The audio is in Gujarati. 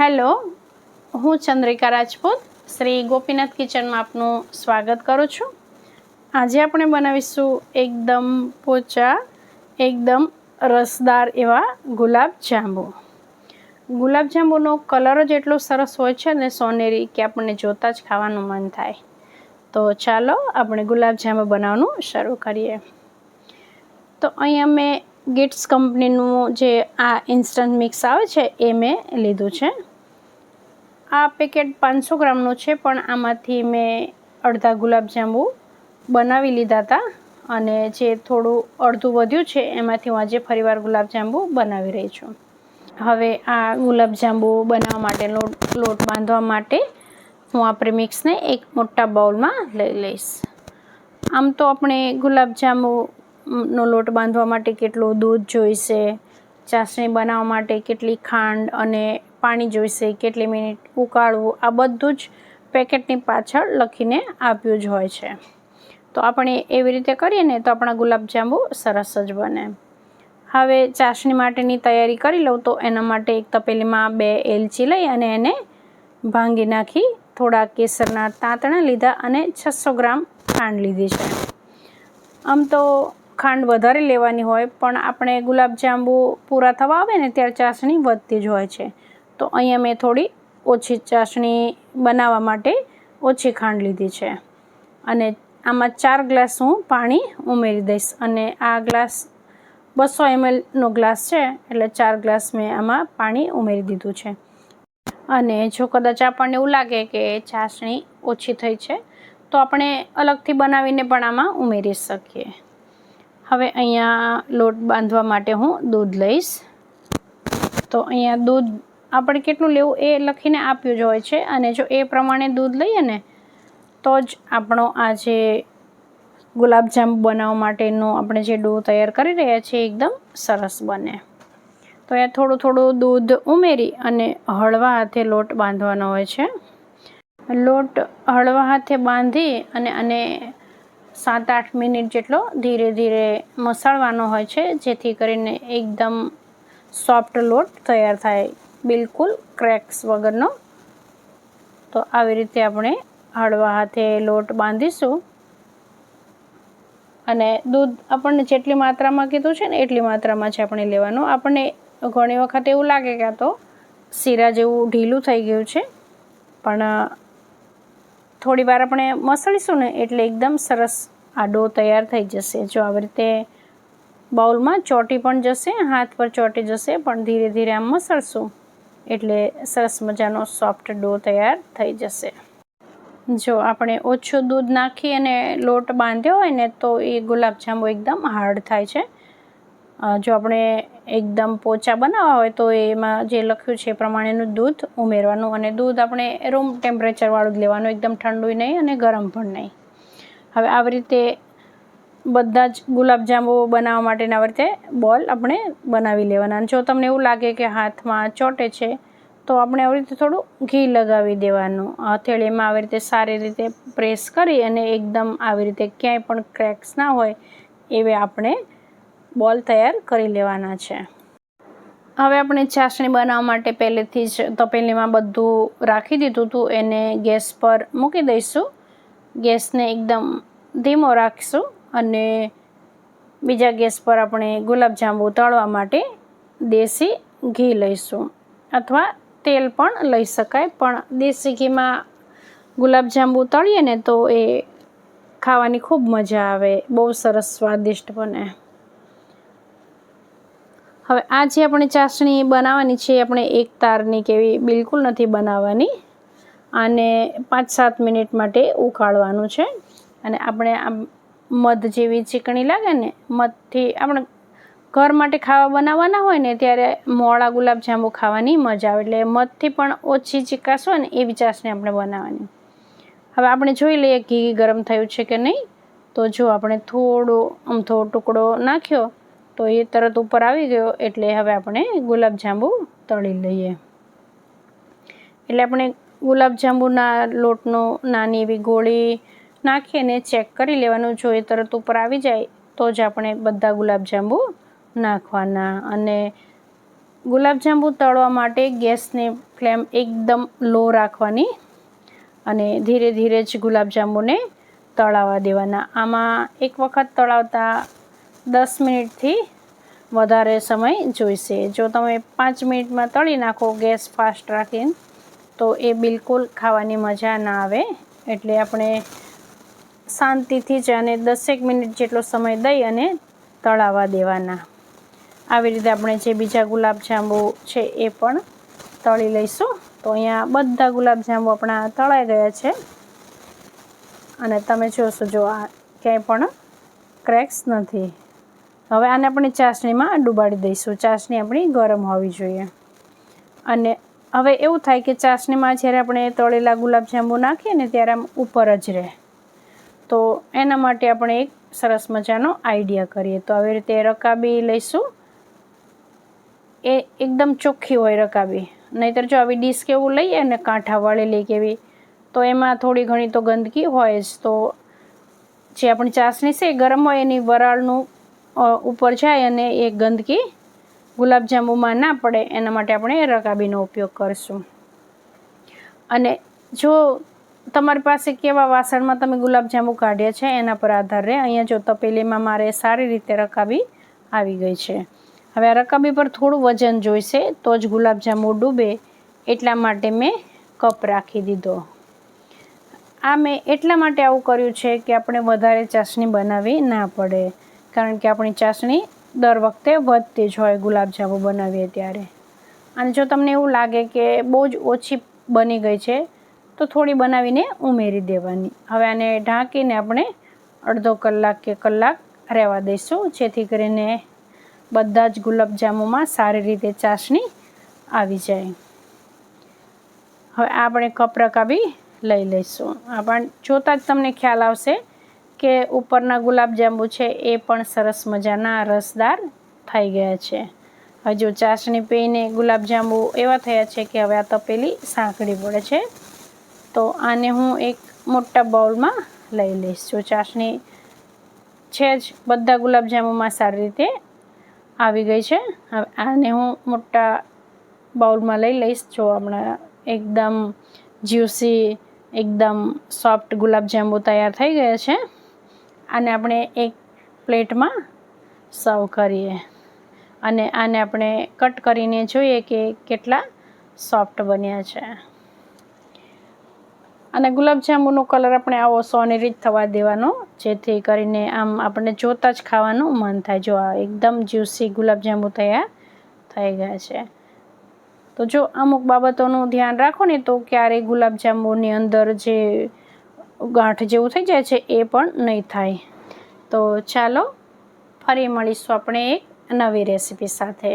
હેલો, હું ચંદ્રિકા રાજપૂત, શ્રી ગોપીનાથ કિચનમાં આપનું સ્વાગત કરું છું. આજે આપણે બનાવીશું એકદમ પોચા, એકદમ રસદાર એવા ગુલાબ જાંબુ. ગુલાબ જાંબુનો કલર જ એટલો સરસ હોય છે ને સોનેરી કે આપણને જોતાં જ ખાવાનું મન થાય. તો ચાલો આપણે ગુલાબ જાંબુ બનાવવાનું શરૂ કરીએ. તો અહીંયા મેં ગિટ્સ કંપનીનું જે આ ઇન્સ્ટન્ટ મિક્સ આવે છે એ મેં લીધું છે. આ પેકેટ પાંચસો ગ્રામનું છે, પણ આમાંથી મેં અડધા ગુલાબજાંબુ બનાવી લીધા હતા અને જે થોડું અડધું વધ્યું છે, એમાંથી હું આજે ફરીવાર ગુલાબજાંબુ બનાવી રહી છું. હવે આ ગુલાબજાંબુ બનાવવા માટે લોટ લોટ બાંધવા માટે હું આ મિક્સને એક મોટા બાઉલમાં લઈ લઈશ. આમ તો આપણે ગુલાબજાંબુનો લોટ બાંધવા માટે કેટલું દૂધ જોઈશે, ચાસણી બનાવવા માટે કેટલી ખાંડ અને પાણી જોઈશે, કેટલી મિનિટ ઉકાળવું, આ બધું જ પેકેટની પાછળ લખીને આપ્યું જ હોય છે. તો આપણે એવી રીતે કરીએ ને તો આપણા ગુલાબજાંબુ સરસ જ બને. હવે ચાસણી માટેની તૈયારી કરી લઉં તો એના માટે એક તપેલીમાં બે એલચી લઈ અને એને ભાંગી નાખી, થોડા કેસરના તાંતણા લીધા અને છસો ગ્રામ ખાંડ લીધી છે. આમ તો ખાંડ વધારે લેવાની હોય, પણ આપણે ગુલાબજાંબુ પૂરા થવા આવે ને ત્યારે ચાસણી વધતી જ હોય છે. તો અહીંયા મેં થોડી ઓછી ચાસણી બનાવવા માટે ઓછી ખાંડ લીધી છે. અને આમાં ચાર ગ્લાસ હું પાણી ઉમેરી દઈશ અને આ ગ્લાસ બસો એમએલનો ગ્લાસ છે, એટલે ચાર ગ્લાસ મેં આમાં પાણી ઉમેરી દીધું છે. અને જો કદાચ આપણને એવું લાગે કે ચાસણી ઓછી થઈ છે, તો આપણે અલગથી બનાવીને પણ આમાં ઉમેરી શકીએ. હવે અહીંયા લોટ બાંધવા માટે હું દૂધ લઈશ. તો અહીંયા દૂધ આપણે કેટલું લેવું એ લખીને આપ્યું જ હોય છે. અને જો એ પ્રમાણે દૂધ લઈએ ને, તો જ આપણો આ જે ગુલાબજાંબુ બનાવવા માટેનો આપણે જે ડો તૈયાર કરી રહ્યા છીએ, એકદમ સરસ બને. તો એ થોડું થોડું દૂધ ઉમેરી અને હળવા હાથે લોટ બાંધવાનો હોય છે. લોટ હળવા હાથે બાંધી અને અને સાત આઠ મિનિટ જેટલો ધીરે ધીરે મસાડવાનો હોય છે, જેથી કરીને એકદમ સોફ્ટ લોટ તૈયાર થાય. બિલકુલ ક્રેક્સ વગરનો. તો આવી રીતે આપણે હળવા હાથે લોટ બાંધીશું. અને દૂધ આપણને જેટલી માત્રામાં કીધું છે ને એટલી માત્રામાં છે આપણે લેવાનું. આપણને ઘણી વખત એવું લાગે કે આ તો શીરા જેવું ઢીલું થઈ ગયું છે. પણ થોડી વાર આપણે મસળીશું ને એટલે એકદમ સરસ આ ડો તૈયાર થઈ જશે. જો આવી રીતે બાઉલમાં ચોટી પણ જશે, હાથ પર ચોટી જશે, પણ ધીરે ધીરે આમ મસળશું. એટલે સરસ મજાનો સોફ્ટ ડો તૈયાર થઈ જશે. જો આપણે ઓછું દૂધ નાખી અને લોટ બાંધ્યો હોય ને તો એ ગુલાબજાંબુ એકદમ હાર્ડ થાય છે. જો આપણે એકદમ પોચા બનાવવા હોય તો એમાં જે લખ્યું છે એ પ્રમાણેનું દૂધ ઉમેરવાનું અને દૂધ આપણે રૂમ ટેમ્પરેચરવાળું જ લેવાનું, એકદમ ઠંડુ નહીં અને ગરમ પણ નહીં. હવે આવી રીતે બધા જ ગુલાબજાંબુ બનાવવા માટેના આવી રીતે બોલ આપણે બનાવી લેવાના. જો તમને એવું લાગે કે હાથમાં ચોટે છે, તો આપણે આવી રીતે થોડું ઘી લગાવી દેવાનું. હથેળીમાં આવી રીતે સારી રીતે પ્રેસ કરી અને એકદમ આવી રીતે ક્યાંય પણ ક્રેક્સ ના હોય, એવે આપણે બોલ તૈયાર કરી લેવાના છે. હવે આપણે ચાસણી બનાવવા માટે પહેલેથી જ તપેલીમાં બધું રાખી દીધું હતું. એને ગેસ પર મૂકી દઈશું. ગેસને એકદમ ધીમો રાખીશું. અને બીજા ગેસ પર આપણે ગુલાબજાંબુ તળવા માટે દેશી ઘી લઈશું. અથવા તેલ પણ લઈ શકાય, પણ દેશી ઘીમાં ગુલાબજાંબુ તળીએ ને તો એ ખાવાની ખૂબ મજા આવે, બહુ સરસ સ્વાદિષ્ટ બને. હવે આ જે આપણે ચાસણી બનાવવાની છે આપણે એક તારની કેવી બિલકુલ નથી બનાવવાની. આને પાંચ સાત મિનિટ માટે ઉકાળવાનું છે. અને આપણે આ મધ જેવી ચીકણી લાગે ને, મધથી આપણે ઘર માટે ખાવા બનાવવાના હોય ને, ત્યારે મોળા ગુલાબજાંબુ ખાવાની મજા આવે. એટલે મધથી પણ ઓછી ચીકાશ હોય ને, એવી ચાસને આપણે બનાવવાની. હવે આપણે જોઈ લઈએ ઘી ગરમ થયું છે કે નહીં. તો જો આપણે થોડો અમથો ટુકડો નાખ્યો, તો એ તરત ઉપર આવી ગયો. એટલે હવે આપણે ગુલાબજાંબુ તળી લઈએ. એટલે આપણે ગુલાબજાંબુના લોટનો નાની એવી ગોળી નાખીને ચેક કરી લેવાનું. જો એ તરત ઉપર આવી જાય, તો જ આપણે બધા ગુલાબજાંબુ નાખવાના. અને ગુલાબજાંબુ તળવા માટે ગેસની ફ્લેમ એકદમ લો રાખવાની અને ધીરે ધીરે જ ગુલાબજાંબુને તળાવવા દેવાના. આમાં એક વખત તળાવતા દસ મિનિટથી વધારે સમય જોઈશે. જો તમે પાંચ મિનિટમાં તળી નાખો ગેસ ફાસ્ટ રાખીને, તો એ બિલકુલ ખાવાની મજા ના આવે. એટલે આપણે શાંતિથી જ અને દસેક મિનિટ જેટલો સમય દઈ અને તળાવવા દેવાના. આવી રીતે આપણે જે બીજા ગુલાબજાંબુ છે એ પણ તળી લઈશું. તો અહીંયા બધા ગુલાબજાંબુ આપણા તળાઈ ગયા છે. અને તમે જોશો, જો આ ક્યાંય પણ ક્રેક્સ નથી. હવે આને આપણે ચાસણીમાં ડુબાડી દઈશું. ચાસણી આપણી ગરમ હોવી જોઈએ. અને હવે એવું થાય કે ચાસણીમાં જ્યારે આપણે તળેલા ગુલાબજાંબુ નાખીએ ને ત્યારે આમ ઉપર જ રહે. તો એના માટે આપણે એક સરસ મજાનો આઈડિયા કરીએ. તો આવી રીતે રકાબી લઈશું. એ એકદમ ચોખ્ખી હોય રકાબી. નહીંતર જો આવી ડીશ કેવું લઈએ અને કાંઠા વળેલી કેવી, તો એમાં થોડી ઘણી તો ગંદકી હોય જ. તો જે આપણી ચાસણી છે એ ગરમ હોય એની વરાળનું ઉપર જાય અને એ ગંદકી ગુલાબજાંબુમાં ના પડે. એના માટે આપણે રકાબીનો ઉપયોગ કરીશું. અને જો તમારી પાસે કેવા વાસણમાં તમે ગુલાબજાંબુ કાઢ્યા છે એના પર આધાર રહે અહીંયા જો તપેલીમાં મારે સારી રીતે રકાબી આવી ગઈ છે. હવે આ રકાબી પર થોડું વજન જોઈશે તો જ ગુલાબજાંબુ ડૂબે એટલા માટે મેં કપ રાખી દીધો. આ મેં એટલા માટે આવું કર્યું છે કે આપણે વધારે ચાસણી બનાવવી ના પડે, કારણ કે આપણી ચાસણી દર વખતે વધતી જ હોય ગુલાબજાંબુ બનાવીએ ત્યારે. અને જો તમને એવું લાગે કે બહુ જ ઓછી બની ગઈ છે તો થોડી બનાવીને ઉમેરી દેવાની. હવે આને ઢાંકીને આપણે અડધો કલાક કે કલાક રહેવા દઈશું. જેથી કરીને બધા જ ગુલાબજાંબુમાં સારી રીતે ચાસણી આવી જાય. હવે આપણે કપ રકાબી લઈ લઈશું. આ પણ જોતાં જ તમને ખ્યાલ આવશે કે ઉપરના ગુલાબજાંબુ છે એ પણ સરસ મજાના રસદાર થઈ ગયા છે. હજુ ચાસણી પીને ગુલાબજાંબુ એવા થયા છે કે હવે આ તપેલી સાંકળી પડે છે. તો આને હું એક મોટા બાઉલમાં લઈ લઈશ. જો ચાસણી છે જ, બધા ગુલાબજાંબુમાં સારી રીતે આવી ગઈ છે. હવે આને હું મોટા બાઉલમાં લઈ લઈશ. જો હમણાં એકદમ જ્યુસી, એકદમ સોફ્ટ ગુલાબજાંબુ તૈયાર થઈ ગયા છે. આને આપણે એક પ્લેટમાં સર્વ કરીએ. અને આને આપણે કટ કરીને જોઈએ કે કેટલા સોફ્ટ બન્યા છે. અને ગુલાબજાંબુનો કલર આપણે આવો સોનેરી જ થવા દેવાનો, જેથી કરીને આમ આપણે જોતાં જ ખાવાનું મન થાય. જો આ એકદમ જ્યુસી ગુલાબજાંબુ તૈયાર થઈ ગયા છે. તો જો અમુક બાબતોનું ધ્યાન રાખો ને, તો ક્યારેય ગુલાબજાંબુની અંદર જે ગાંઠ જેવું થઈ જાય છે, એ પણ નહીં થાય. તો ચાલો, ફરી મળીશું આપણે એક નવી રેસીપી સાથે.